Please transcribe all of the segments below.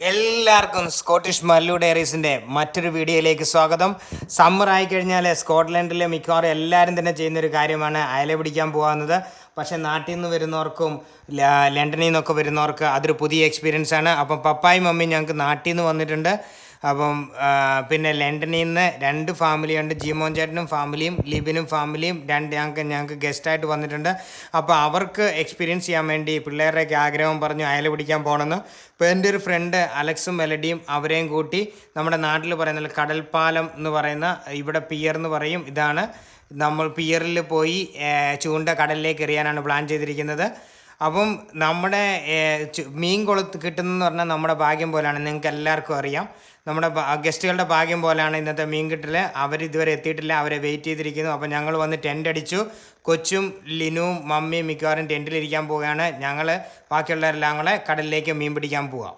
എല്ലാവർക്കും സ്കോട്ടിഷ് മല്ലു ഡയറീസിന്റെ മറ്റൊരു വീഡിയോയിലേക്ക് സ്വാഗതം. സമ്മർ ആയി കഴിഞ്ഞാൽ സ്കോട്ട്ലൻഡിലെ മിക്കവാറും എല്ലാവരും തന്നെ ചെയ്യുന്നൊരു കാര്യമാണ് അയല പിടിക്കാൻ പോകുന്നത് പക്ഷേ നാട്ടിൽ നിന്ന് വരുന്നവർക്കും ലണ്ടനിൽ നിന്നൊക്കെ വരുന്നവർക്ക് അതൊരു പുതിയ എക്സ്പീരിയൻസ് ആണ്. അപ്പം പപ്പായും മമ്മിയും ഞങ്ങൾക്ക് നാട്ടിൽ നിന്ന് വന്നിട്ടുണ്ട്. അപ്പം പിന്നെ ലണ്ടനിൽ നിന്ന് രണ്ട് ഫാമിലി ഉണ്ട്. ജിമോൻ ചേട്ടനും ഫാമിലിയും ലിബിനും ഫാമിലിയും. രണ്ട് ഞങ്ങൾക്ക് ഞങ്ങൾക്ക് ഗസ്റ്റായിട്ട് വന്നിട്ടുണ്ട്. അപ്പോൾ അവർക്ക് എക്സ്പീരിയൻസ് ചെയ്യാൻ വേണ്ടി പിള്ളേരുടെയൊക്കെ ആഗ്രഹം പറഞ്ഞു അയല പിടിക്കാൻ പോകണമെന്ന് ഇപ്പോൾ എന്റെ ഒരു ഫ്രണ്ട് അലക്സും മെലഡിയും അവരെയും കൂട്ടി നമ്മുടെ നാട്ടിൽ പറയുന്ന കടൽപ്പാലം എന്ന് പറയുന്ന ഇവിടെ പിയർ എന്ന് പറയും. ഇതാണ് നമ്മൾ പിയറിൽ പോയി ചൂണ്ട കടലിലേക്ക് എറിയാനാണ് പ്ലാൻ ചെയ്തിരിക്കുന്നത്. അപ്പം നമ്മുടെ മീൻ കൊളുത്ത് കിട്ടുന്നതെന്ന് പറഞ്ഞാൽ നമ്മുടെ ഭാഗ്യം പോലെയാണ് നിങ്ങൾക്ക് എല്ലാവർക്കും അറിയാം. നമ്മുടെ ഗസ്റ്റുകളുടെ ഭാഗ്യം പോലെയാണ് ഇന്നത്തെ മീൻ കിട്ടൽ അവർ ഇതുവരെ എത്തിയിട്ടില്ല. അവരെ വെയിറ്റ് ചെയ്തിരിക്കുന്നു. അപ്പം ഞങ്ങൾ വന്ന് ടെന്റ് അടിച്ചു. കൊച്ചും ലിനുവും മമ്മിയും മിക്കവാറും ടെന്റിലിരിക്കാൻ പോവുകയാണ്. ഞങ്ങൾ ബാക്കിയുള്ളവരെല്ലാം കൂടെ കടലിലേക്ക് മീൻ പിടിക്കാൻ പോവാം.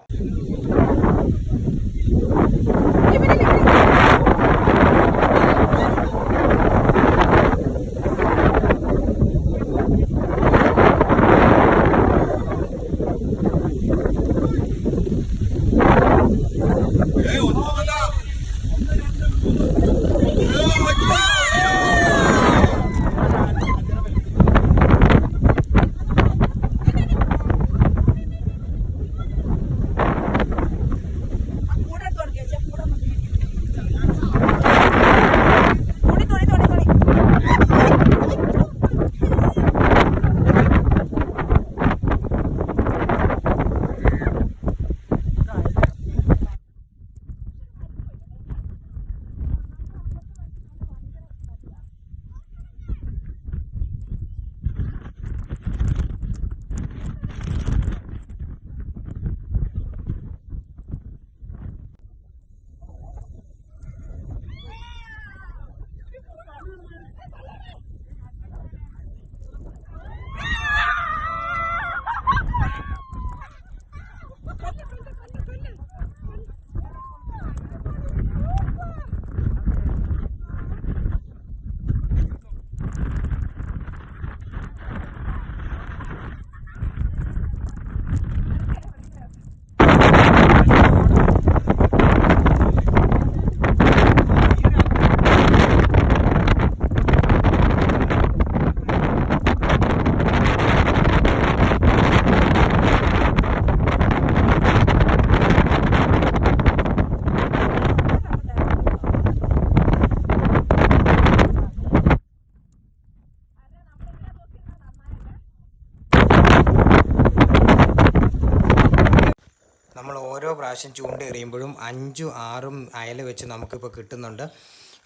നമ്മൾ ഓരോ പ്രാവശ്യം ചൂണ്ടയെറിയുമ്പോഴും അഞ്ചും ആറും അയല വെച്ച് നമുക്കിപ്പോൾ കിട്ടുന്നുണ്ട്.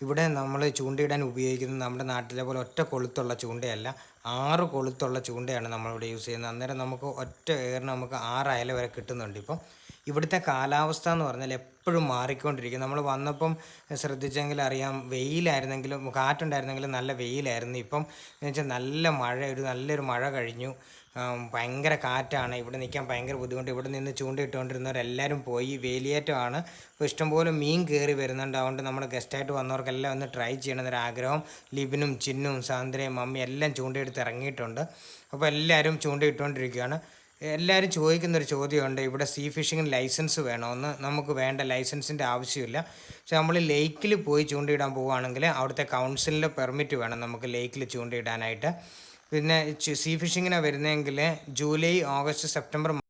ഇവിടെ നമ്മൾ ചൂണ്ടയിടാൻ ഉപയോഗിക്കുന്നത് നമ്മുടെ നാട്ടിലെ പോലെ ഒറ്റ കൊളുത്തുള്ള ചൂണ്ടയല്ല ആറ് കൊളുത്തുള്ള ചൂണ്ടയാണ് നമ്മളിവിടെ യൂസ് ചെയ്യുന്നത്. അന്നേരം നമുക്ക് ഒറ്റ ഏറിന് നമുക്ക് ആറ് അയല വരെ കിട്ടുന്നുണ്ട് ഇപ്പം. ഇവിടുത്തെ കാലാവസ്ഥ എന്ന് പറഞ്ഞാൽ എപ്പോഴും മാറിക്കൊണ്ടിരിക്കും. നമ്മൾ വന്നപ്പം ശ്രദ്ധിച്ചെങ്കിൽ അറിയാം വെയിലായിരുന്നെങ്കിലും കാറ്റുണ്ടായിരുന്നെങ്കിലും നല്ല വെയിലായിരുന്നു. ഇപ്പം എന്ന് വെച്ചാൽ നല്ല മഴ ഒരു നല്ലൊരു മഴ കഴിഞ്ഞു. ഭയങ്കര കാറ്റാണ്. ഇവിടെ നിൽക്കാൻ ഭയങ്കര ബുദ്ധിമുട്ട്. ഇവിടെ നിന്ന് ചൂണ്ടയിട്ടുകൊണ്ടിരുന്നവരെല്ലാവരും പോയി. വേലിയേറ്റമാണ്. അപ്പോൾ ഇഷ്ടംപോലെ മീൻ കയറി വരുന്നുണ്ട്. അതുകൊണ്ട് നമ്മുടെ ഗസ്റ്റായിട്ട് വന്നവർക്കെല്ലാം ഒന്ന് ട്രൈ ചെയ്യണമെന്നൊരാഗ്രഹം. ലിബിനും ചിന്നും സാന്ദ്രയും മമ്മി എല്ലാം ചൂണ്ടയെടുത്ത് ഇറങ്ങിയിട്ടുണ്ട്. അപ്പോൾ എല്ലാവരും ചൂണ്ടയിട്ടുകൊണ്ടിരിക്കുകയാണ്. എല്ലാവരും ചോദിക്കുന്നൊരു ചോദ്യമുണ്ട് ഇവിടെ സീ ഫിഷിങ്ങിന് ലൈസൻസ് വേണമെന്ന് നമുക്ക് വേണ്ട ലൈസൻസിന്റെ ആവശ്യമില്ല. പക്ഷെ നമ്മൾ ലേക്കിൽ പോയി ചൂണ്ടയിടാൻ പോവുകയാണെങ്കിൽ അവിടുത്തെ കൗൺസിലിന്റെ പെർമിറ്റ് വേണം നമുക്ക് ലേക്കിൽ ചൂണ്ടയിടാനായിട്ട്. പിന്നെ സീ ഫിഷിങ്ങിനാണ് വരുന്നതെങ്കിൽ ജൂലൈ ഓഗസ്റ്റ് സെപ്റ്റംബർ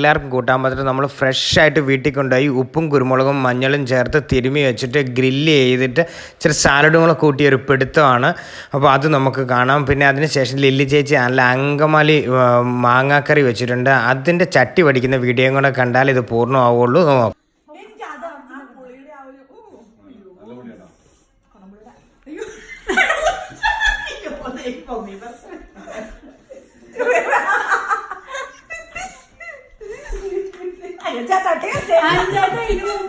എല്ലാവർക്കും കൂട്ടാൻ പറ്റും നമ്മൾ ഫ്രഷ് ആയിട്ട് വീട്ടിൽ കൊണ്ടുപോയി ഉപ്പും കുരുമുളകും മഞ്ഞളും ചേർത്ത് തിരുമി വെച്ചിട്ട് ഗ്രില്ല് ചെയ്തിട്ട് ഇച്ചിരി സാലഡും കൂടെ കൂട്ടിയ ഒരു പിടുത്തമാണ് അപ്പോൾ അത് നമുക്ക് കാണാം പിന്നെ അതിന് ശേഷം ലില്ലി ചേച്ചി നല്ല അങ്കമാലി മാങ്ങാക്കറി വെച്ചിട്ടുണ്ട് അതിന്റെ ചട്ടി പഠിക്കുന്ന വീഡിയോയും കൂടെ കണ്ടാൽ ഇത് പൂർണമാവുള്ളൂ നോക്കാം അയ്യോ. 看一下这